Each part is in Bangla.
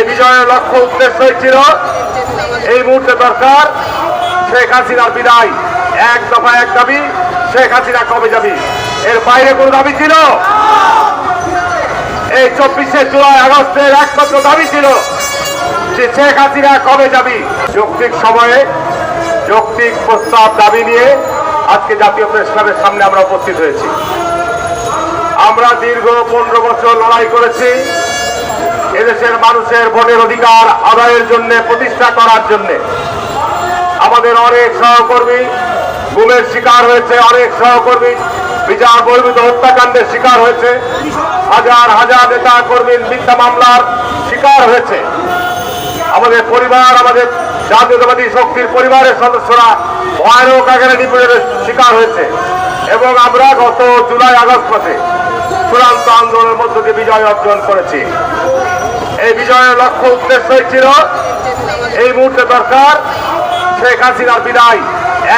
এই বিজয়ের লক্ষ্য উদ্দেশ্যই ছিল। এই মুহূর্তে দরকার শেখ হাসিনার বিদায়। এক দফা এক দাবি, শেখ হাসিনা কবে যাবি? এর বাইরে কোনো দাবি ছিল? এই চব্বিশে জুলাই আগস্টের একমাত্র দাবি ছিল যে শেখ হাসিনা কবে যাবি? যৌক্তিক সময়ে যৌক্তিক প্রস্তাব, দাবি নিয়ে আজকে জাতীয় প্রেস ক্লাবের সামনে আমরা উপস্থিত হয়েছি। আমরা দীর্ঘ পনেরো বছর লড়াই করেছি। এদেশের মানুষের ভোটের অধিকার আদায়ের জন্য, প্রতিষ্ঠা করার জন্য। আমাদের অনেক সহকর্মী গুমের শিকার হয়েছে, অনেক সহকর্মী বিচার বহির্ভূত হত্যাকাণ্ডের শিকার হয়েছে। হাজার হাজার নেতা কর্মী মিথ্যা মামলার শিকার হয়েছে। আমাদের পরিবার, আমাদের জাতীয়তাবাদী শক্তির পরিবারের সদস্যরা ভয়ানক আকারে নিপীড়নের শিকার হয়েছে। এবং আমরা গত জুলাই আগস্ট মাসে চূড়ান্ত আন্দোলনের মধ্য দিয়ে বিজয় অর্জন করেছি। এই বিজয়ের লক্ষ্য উদ্দেশ্যই ছিল। এই মুহূর্তে দরকার শেখ হাসিনার বিদায়।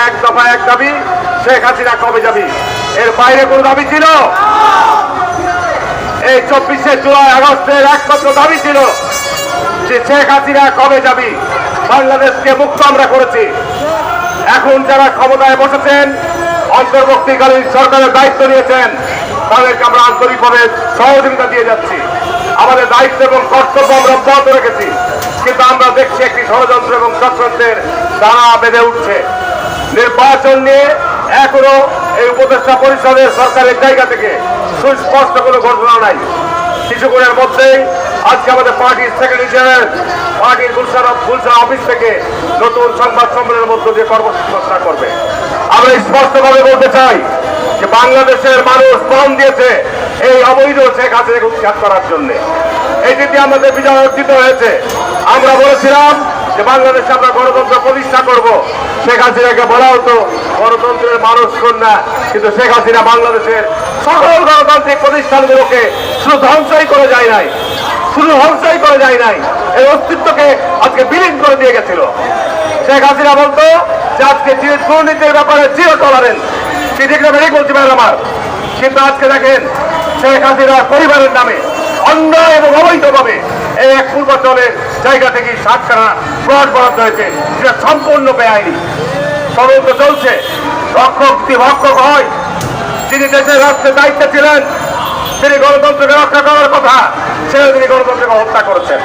এক দফা এক দাবি, শেখ হাসিনা কবে যাবি? এর বাইরে কোনো দাবি ছিল? এই চব্বিশে জুলাই আগস্টের একমাত্র দাবি ছিল যে শেখ হাসিনা কবে যাবি? বাংলাদেশকে মুক্ত আমরা করেছি। এখন যারা ক্ষমতায় বসেছেন, অন্তর্বর্তীকালীন সরকারের দায়িত্ব নিয়েছেন, তাদেরকে আমরা আন্তরিকভাবে সহযোগিতা দিয়ে যাচ্ছি। আমাদের দায়িত্ব এবং কর্তব্য আমরা অব্যাহত রেখেছি। কিন্তু আমরা দেখছি একটি ষড়যন্ত্র এবং চক্রান্তের দ্বারা বেঁধে উঠছে। নির্বাচন নিয়ে এখনও এই উপদেষ্টা পরিষদের সরকারের জায়গা থেকে সুস্পষ্ট কোনো ঘোষণা নাই। শিশুগুড়ের মধ্যেই আজকে আমাদের পার্টির সেক্রেটারি জেনারেল পার্টির গুলশান গুলশান অফিস থেকে নতুন সংবাদ সম্মেলনের মধ্য দিয়ে কর্মসূচি ঘোষণা করবে। আমরা স্পষ্টভাবে বলতে চাই যে বাংলাদেশের মানুষ প্রাণ দিয়েছে এই অবৈধ শেখ হাসিনাকে উৎখাত করার জন্য। এটিতে আমাদের বিজয় অর্জিত হয়েছে। আমরা বলেছিলাম যে বাংলাদেশে আমরা গণতন্ত্র প্রতিষ্ঠা করব। শেখ হাসিনাকে বলা হতো, গণতন্ত্রের মানুষ কন্যা। কিন্তু শেখ হাসিনা বাংলাদেশের সকল গণতান্ত্রিক প্রতিষ্ঠানগুলোকে শুধু ধ্বংসই করে যায় নাই। শুধু ধ্বংসই করে যায় নাই। এই অস্তিত্বকে আজকে বিলীন করে দিয়ে গেছিল। শেখ হাসিনা বলতো যে আজকে দুর্নীতির ব্যাপারে জিরো টলারেন্স সেদিকে বেরিয়ে বলছি ম্যাডাম আমার। কিন্তু আজকে দেখেন শেখ হাসিনার পরিবারের নামে অন্যায় এবং অবৈধভাবে এই এক পূর্বাঞ্চলের জায়গা থেকে সাতখানা প্লট বরাদ্দ হয়েছে। সেটা সম্পূর্ণ বেআইনি। তদন্ত চলছে। রক্ষক ভক্ষক হয়। তিনি দেশের রাষ্ট্রের দায়িত্বে ছিলেন, তিনি গণতন্ত্রকে রক্ষা করার কথা সেটা তিনি গণতন্ত্রকে হত্যা করেছেন।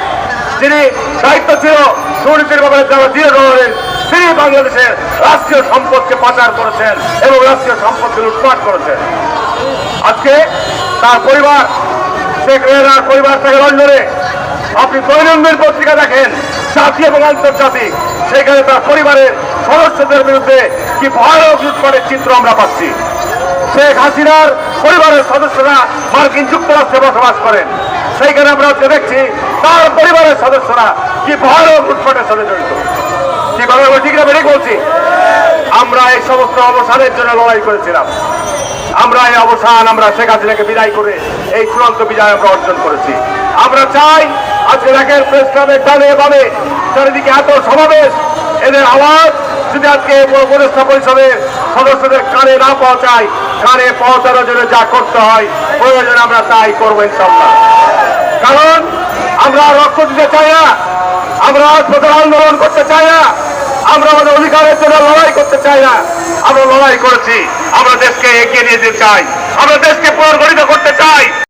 যিনি দায়িত্ব ছিল দুর্নীতির ব্যাপারে যারা টলারেন্স তিনি বাংলাদেশের রাষ্ট্রীয় সম্পদকে পাচার করেছেন এবং রাষ্ট্রীয় সম্পদকে লুটপাট করেছেন। আজকে তার পরিবার শেখ রেহানার পরিবার থেকে লন্ডনে আপনি দৈনন্দিন পত্রিকা দেখেন জাতীয় এবং আন্তর্জাতিক সেখানে তার পরিবারের সদস্যদের বিরুদ্ধে কি ভয়ানক লুটপাটের চিত্র আমরা পাচ্ছি। শেখ হাসিনার পরিবারের সদস্যরা মার্কিন যুক্তরাষ্ট্রে বসবাস করেন। সেইখানে আমরা দেখছি তার পরিবারের সদস্যরা কি ভয়ানক লুটপাটের সাথে জড়িত। কি কথা ঠিক না বলছি? আমরা এই সমস্ত অবসানের জন্য লড়াই করেছিলাম। আমরা এই অবসান, আমরা শেখ হাসিনাকে বিদায় করে এই চূড়ান্ত বিজয় আমরা অর্জন করেছি। আমরা চাই আজকে দেখেন প্রেস ক্লাবের ডানে বামে, চারিদিকে এত সমাবেশ, এদের আওয়াজ যদি আজকে উপদেষ্টা পরিষদের সদস্যদের কানে না পৌঁছায়, কানে পৌঁছানোর জন্য যা করতে হয়, প্রয়োজনে আমরা তাই করব ইনশাল্লাহ কারণ আমরা রক্ত দিতে চাই না, আমরা রাজপথের আন্দোলন করতে চাই না, আমরা আমাদের অধিকারের জন্য লড়াই করতে চাই না, আমরা লড়াই করেছি। আমরা দেশকে এগিয়ে নিয়ে যেতে চাই। আমরা দেশকে পুনর্গঠিত করতে চাই।